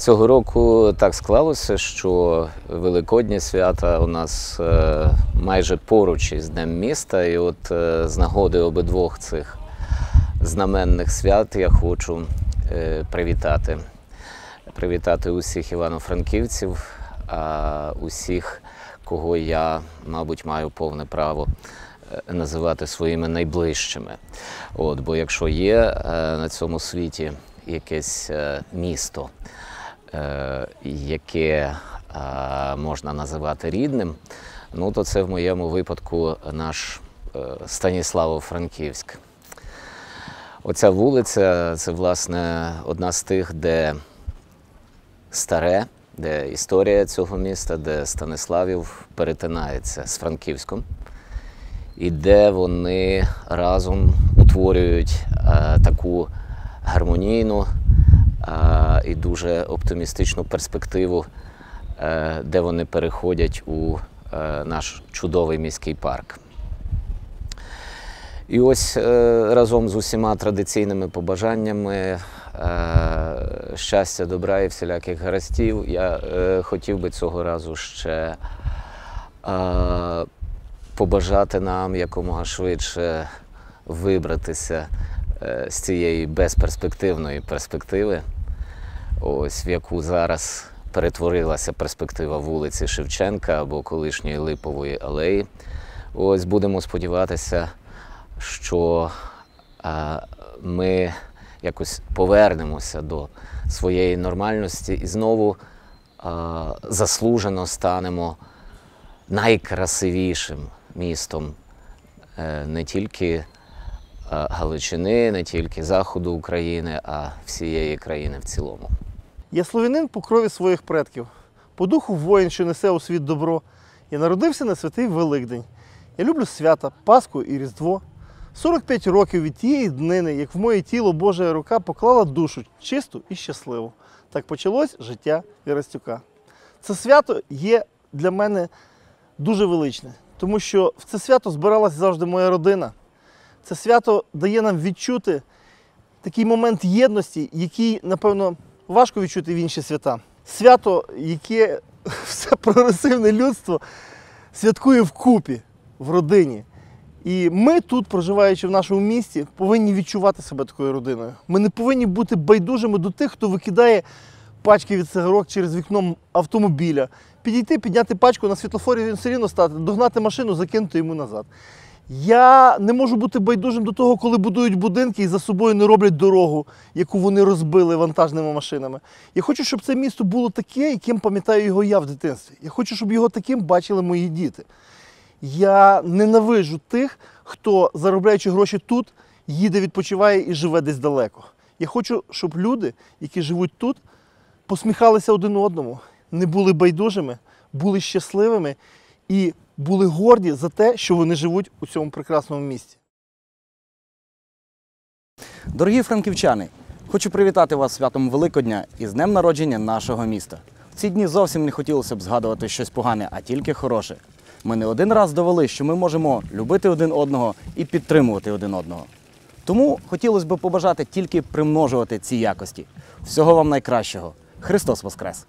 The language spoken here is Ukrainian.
Цього року так склалося, що Великодні свята у нас е, майже поруч із Днем міста. І от е, з нагоди обидвох цих знаменних свят я хочу е, привітати. Привітати усіх івано-франківців, усіх, кого я, мабуть, маю повне право називати своїми найближчими. От, бо якщо є на цьому світі якесь місто, яке е, можна називати рідним, ну то це в моєму випадку наш е, Станіславо-Франківськ. Оця вулиця це, власне, одна з тих, де старе, де історія цього міста, де Станиславів перетинається з Франківськом, і де вони разом утворюють е, таку гармонійну е, і дуже оптимістичну перспективу, е, де вони переходять у е, наш чудовий міський парк. І ось е, разом з усіма традиційними побажаннями щастя, добра і всіляких гарастів, я хотів би цього разу ще побажати нам якомога швидше вибратися з цієї безперспективної перспективи, ось в яку зараз перетворилася перспектива вулиці Шевченка або колишньої Липової алеї. Ось будемо сподіватися, що е, ми якось повернемося до своєї нормальності і знову е, заслужено станемо найкрасивішим містом е, не тільки Галичини, не тільки Заходу України, а всієї країни в цілому. Я слов'янин по крові своїх предків, по духу воїн, що несе у світ добро. Я народився на святий Великдень. Я люблю свята, Пасху і Різдво. 45 років від тієї днини, як в моє тіло Божа рука поклала душу чисту і щасливу. Так почалось життя Вірастюка. Це свято є для мене дуже величне, тому що в це свято збиралася завжди моя родина. Це свято дає нам відчути такий момент єдності, який, напевно, важко відчути в інші свята. Свято, яке все прогресивне людство святкує вкупі, в родині. І ми тут, проживаючи в нашому місті, повинні відчувати себе такою родиною. Ми не повинні бути байдужими до тих, хто викидає пачки від цигарок через вікно автомобіля. Підійти, підняти пачку на світлофорі, він все рівно стати, догнати машину, закинути йому назад. Я не можу бути байдужим до того, коли будують будинки і за собою не роблять дорогу, яку вони розбили вантажними машинами. Я хочу, щоб це місто було таке, яким пам'ятаю його я в дитинстві. Я хочу, щоб його таким бачили мої діти. Я ненавижу тих, хто, заробляючи гроші тут, їде, відпочиває і живе десь далеко. Я хочу, щоб люди, які живуть тут, посміхалися один одному, не були байдужими, були щасливими і були горді за те, що вони живуть у цьому прекрасному місті. Дорогі франківчани, хочу привітати вас святом Великодня і з днем народження нашого міста. В ці дні зовсім не хотілося б згадувати щось погане, а тільки хороше. Ми не один раз довели, що ми можемо любити один одного і підтримувати один одного. Тому хотілося б побажати тільки примножувати ці якості. Всього вам найкращого. Христос Воскрес!